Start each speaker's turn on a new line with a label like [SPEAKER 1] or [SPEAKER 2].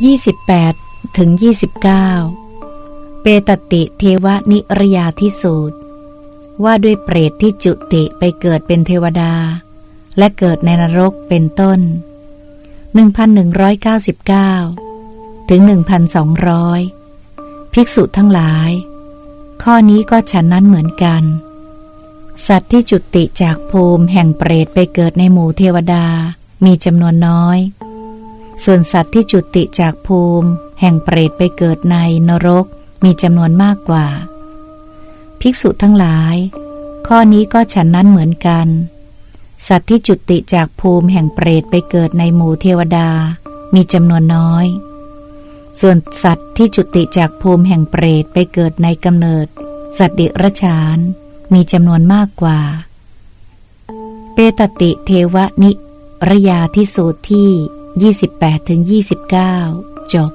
[SPEAKER 1] 28ถึง29 เปตติเทวนิรยาทิสูตร ว่าด้วยเปรตที่จุติไปเกิดเป็นเทวดา และเกิดในนรกเป็นต้น 1199 ถึง 1,200 ภิกษุทั้งหลาย ข้อนี้ก็ฉันนั้นเหมือนกัน สัตว์ที่จุติจากภูมิแห่งเปรตไปเกิดในหมู่เทวดามีจำนวนน้อย ส่วนสัตว์ที่จุติจากภูมิ แห่งเปรตไปเกิดในนรกมีจำนวนมากกว่า ภิกษุทั้งหลาย ข้อนี้ก็ฉันนั้นเหมือนกัน สัตว์ที่จุติจากภูมิแห่งเปรตไปเกิดในหมู่เทวดา มีจำนวนน้อย ส่วนสัตว์ที่จุติจากภูมิแห่งเปรตไปเกิดในกำเนิด สัตว์เดรัจฉาน มีจำนวนมากกว่า เปตติเทวนิรยาที่สูตรที่ 28-29 จบ